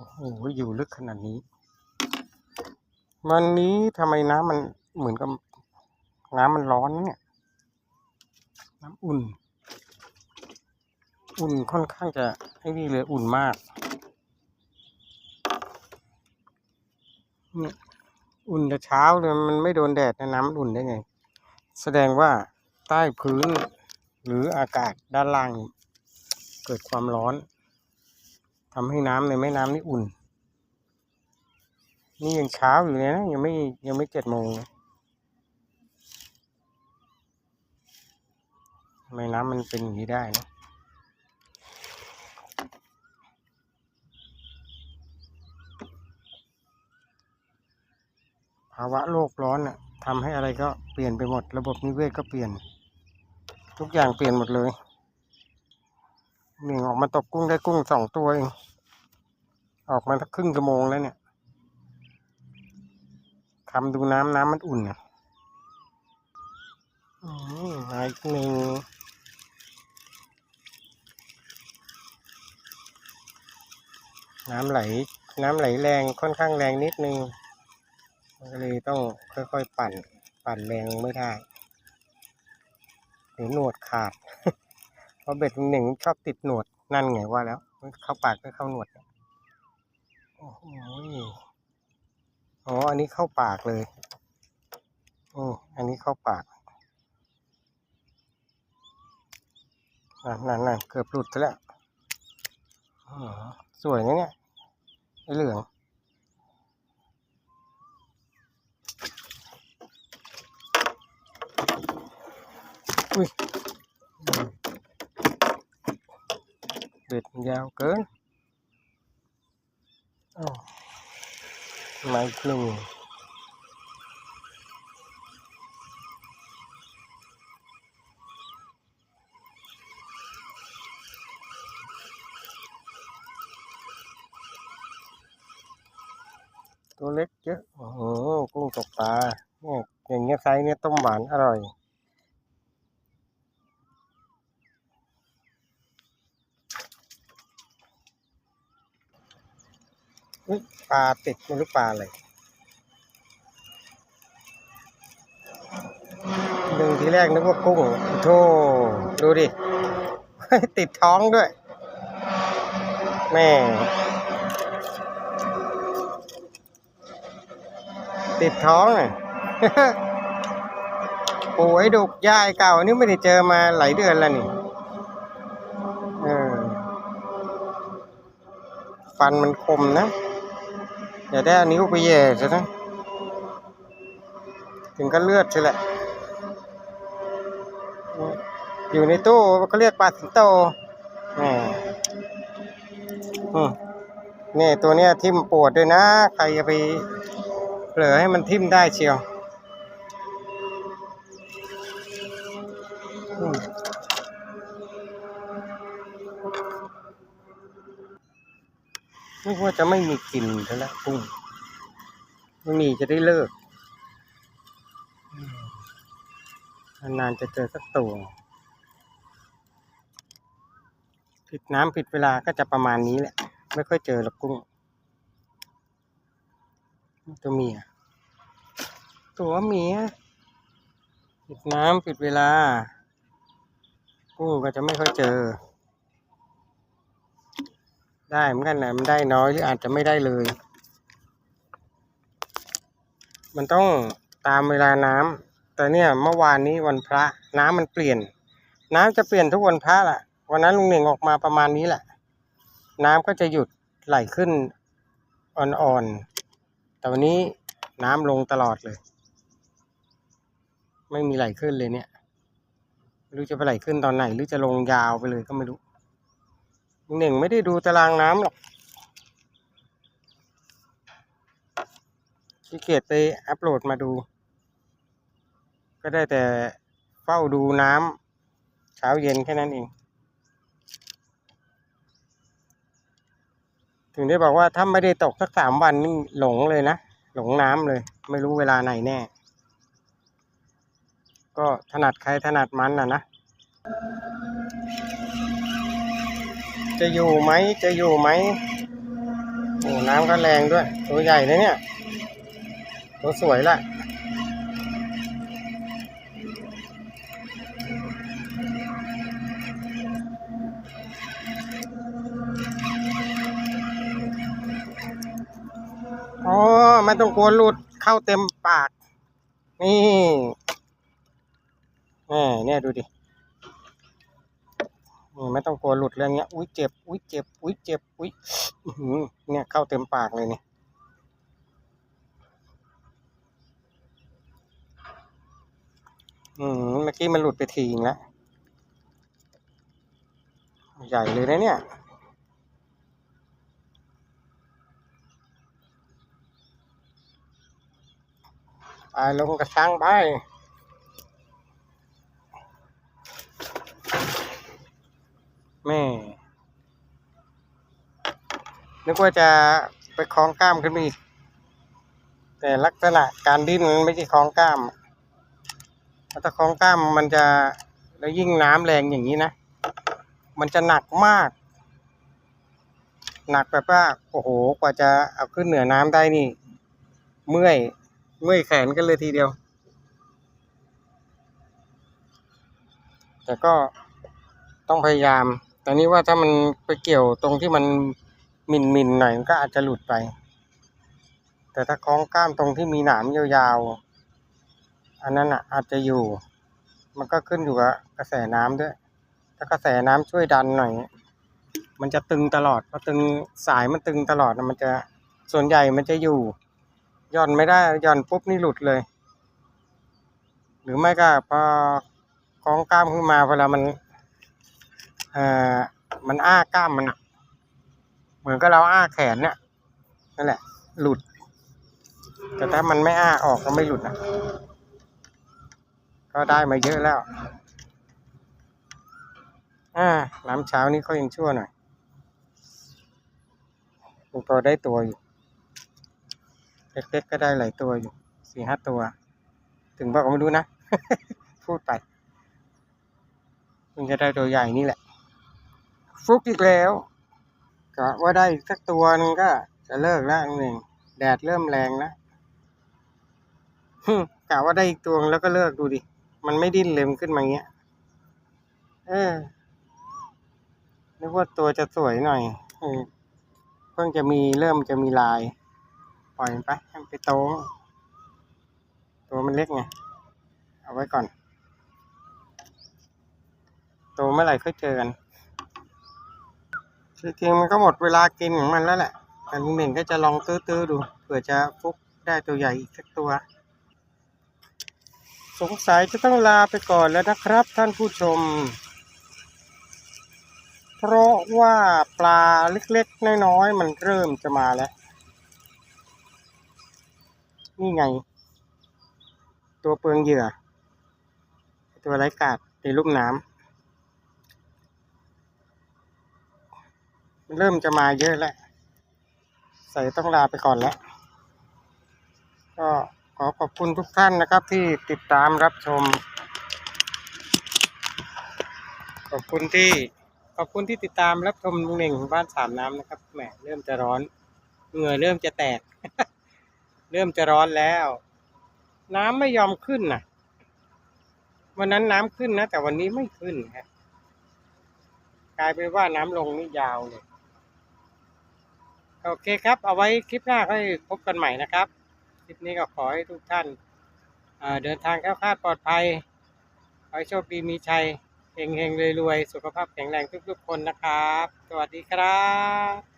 โอ้ยอยู่ลึกขนาดนี้ วันนี้ทำไมน้ำมันเหมือนกับน้ำมันร้อนเนี่ย น้ำอุ่น อุ่นค่อนข้างจะไอ้นี่เลยอุ่นมากเนี่ยอุ่นแต่เช้าเลยมันไม่โดนแดดนะน้ำมันอุ่นได้ไง แสดงว่าใต้พื้นหรืออากาศด้านล่าง เกิดความร้อน ทำให้น้ำในแม่น้ำนี่อุ่น นี่ยังเช้าอยู่เลยนะยังไม่ยังไม่เจ็ดโมงเลยทำไมน้ำมันเป็นอย่างนี้ได้นะภาวะโลกร้อนน่ะทำให้อะไรก็เปลี่ยนไปหมด ระบบนิเวศก็เปลี่ยน ทุกอย่างเปลี่ยนหมดเลยหนึ่งออกมาตกกุ้งได้กุ้งสองตัวเอง ออกมาสักครึ่งชั่วโมงแล้วเนี่ยคำดูน้ำน้ำมันอุ่นอะมาอีกหนึ่งน้ำไหล น้ำไหลแรงค่อนข้างแรงนิดนึงก็เลยต้องค่อยๆปั่น ปั่นแรงไม่ได้เดี๋ยวหนวดขาด เพราะเบ็ดหนึ่งชอบติดหนวดนั่นไงว่าแล้ว เข้าปากก็เข้าหนวด โอ้ยอ๋อ อันนี้เข้าปากเลยอืมอันนี้เข้าปากนั่นนั่นนั่นเกือบหลุดแล้วสวยนะเนี่ยไอเหลืองอุ้ยเบ็ดยาวเกินอ้าว มาอีกหนึ่งตัวเล็กเยอะโอ้โหกุ้งตกปลาเนี่ยอย่างเงี้ยไซส์เนี่ยต้มหวานอร่อย ปลาติดไม่รู้ปลาอะไรดึงทีแรกนึกว่ากุ้งโธ่ดูดิ ติดท้องด้วย แม่ติดท้องอะปูไอ้ดุกยายเก่านี่ไม่ได้เจอมาหลายเดือนแล้วนี่ฟันมันคมนะ อย่าได้เอานิ้วไปแย่ซะนะถึงก็เลือดใช่แหละ อยู่ในตู้เขาเรียกปลาสิงโตอืมนี่ตัวเนี้ยทิ่มปวดด้วยนะ ใครจะไปเผลอให้มันทิ่มได้เชียวอืม นึกว่าจะไม่มีกลิ่นแล้วกุ้งไม่มีจะได้เลิกนานๆจะเจอสักตัวผิดน้ำผิดเวลาก็จะประมาณนี้แหละ ไม่ค่อยเจอหรอกกุ้ง ตัวเมีย ตัวเมียผิดน้ำผิดเวลา กุ้งก็จะไม่ค่อยเจอ ได้เหมือนกันนะมันได้น้อยหรืออาจจะไม่ได้เลย มันต้องตามเวลาน้ำแต่เนี่ยเมื่อวานนี้วันพระ น้ำมันเปลี่ยน น้ำจะเปลี่ยนทุกวันพระแหละวันนั้นลุงหนึ่งออกมาประมาณนี้แหละ น้ำก็จะหยุดไหลขึ้นอ่อนๆแต่วันนี้น้ำลงตลอดเลย ไม่มีไหลขึ้นเลยเนี่ยไม่รู้จะไปไหลขึ้นตอนไหน หรือจะลงยาวไปเลยก็ไม่รู้ หนึ่งไม่ได้ดูตารางน้ำหรอกขี้เกียจไปอัปโหลดมาดู ก็ได้แต่เฝ้าดูน้ำเช้าเย็นแค่นั้นเอง ถึงได้บอกว่าถ้าไม่ได้ตกสักสามวันนี่หลงเลยนะ หลงน้ำเลย ไม่รู้เวลาไหนแน่ ก็ถนัดใครถนัดมันน่ะนะ จะอยู่ไหมจะอยู่ไหมโอ้น้ำก็แรงด้วย ตัวใหญ่นะเนี่ย ตัวสวยละอ๋อไม่ต้องกลัวหลุดเข้าเต็มปาก นี่แหม่เนี่ยดูดิ ไม่ต้องกลัวหลุดเรื่องเงี้ย อุ้ยเจ็บ อุ้ยเจ็บ อุ้ยเจ็บ อุ้ยเนี่ยเข้าเต็มปากเลยเนี่ยอืมเมื่อกี้มันหลุดไปทีงแล้วใหญ่เลยนะเนี่ย ไปลงกระชังไป แม่ นึกว่าจะไปคล้องกล้ามขึ้นมาอีกแต่ลักษณะการดิ้นมันไม่ใช่คล้องกล้ามถ้าคล้องกล้ามมันจะแล้วยิ่งน้ำแรงอย่างนี้นะ มันจะหนักมาก หนักแบบว่าโอ้โหกว่าจะเอาขึ้นเหนือน้ำได้นี่ เมื่อยเมื่อยแขนกันเลยทีเดียว แต่ก็ต้องพยายาม แต่นี้ว่าถ้ามันไปเกี่ยวตรงที่มัน มินมินๆหน่อยมันก็อาจจะหลุดไป แต่ถ้าคล้องกล้ามตรงที่มีหนามยาวๆ อันนั้นอะอาจจะอยู่ มันก็ขึ้นอยู่กับกระแสน้ำด้วย ถ้ากระแสน้ำช่วยดันหน่อย มันจะตึงตลอดพอตึงสายมันตึงตลอดมันจะส่วนใหญ่มันจะอยู่ย่อนไม่ได้ย่อนปุ๊บนี่หลุดเลย หรือไม่ก็พอคล้องกล้ามขึ้นมาเวลามันเอ่อมันอ้ากล้ามมันอะ เหมือนกับเราอ้าแขนเนี่ยนั่นแหละ หลุด แต่ถ้ามันไม่อ้าออกก็ไม่หลุดนะก็ได้มาเยอะแล้ว อ่าน้ำเช้านี้เขายังชั่วหน่อยยังพอได้ตัวอยู่เล็กๆก็ได้หลายตัวอยู่สี่ห้าตัว ถึงบอกก็ไม่รู้นะ พูดไปมันจะได้ตัวใหญ่นี่แหละ ฟุกอีกแล้วะว่าได้อีกสักตัวหนึงก็ จะเลิกแล้วหนึ่งแดดเริ่มแรงแล้วฮึ่มกะว่าได้อีกตัวแล้วก็เลิกดูดิ มันไม่ดิ้นเลยมขึ้นมาเงี้ย เออนึกว่าตัวจะสวยหน่อยเออเพิ่งจะมีเริ่มจะมีลาย ปล่อยไปให้มันไปโต ตัวมันเล็กไง เอาไว้ก่อน โตเมื่อไหร่ค่อยเจอกัน จริงๆมันก็หมดเวลากินของมันแล้วแหละแต่ลุงหนึ่งก็จะลองตื้อๆดูเผื่อจะฟุกได้ตัวใหญ่อีกสักตัว สงสัยจะต้องลาไปก่อนแล้วนะครับท่านผู้ชม เพราะว่าปลาเล็กๆ น้อยๆ มันเริ่มจะมาแล้ว นี่ไง ตัวเปลืองเหยื่อ ตัวไร้กาดในลุ่มน้ำมัน เริ่มจะมาเยอะแล้ว ใส่ต้องลาไปก่อนแล้ว ก็ขอขอบคุณทุกท่านนะครับที่ติดตามรับชม ขอบคุณที่ขอบคุณที่ติดตามรับชมลุงเน่งบ้านสามน้ำนะครับแหมเริ่มจะร้อนเหงื่อเริ่มจะแตก เริ่มจะร้อนแล้ว น้ำไม่ยอมขึ้นนะวันนั้นน้ำขึ้นนะ แต่วันนี้ไม่ขึ้นครับกลายเป็นว่าน้ำลงนี่ยาวเลย โอเคครับ เอาไว้คลิปหน้าค่อยพบกันใหม่นะครับ คลิปนี้ก็ขอให้ทุกท่านเอ่อเดินทางแค้วคลาดปลอดภัย ขอให้โชคดีมีชัยเฮงเฮงรวยรวยสุขภาพแข็งแรงทุกๆคนนะครับ สวัสดีครับ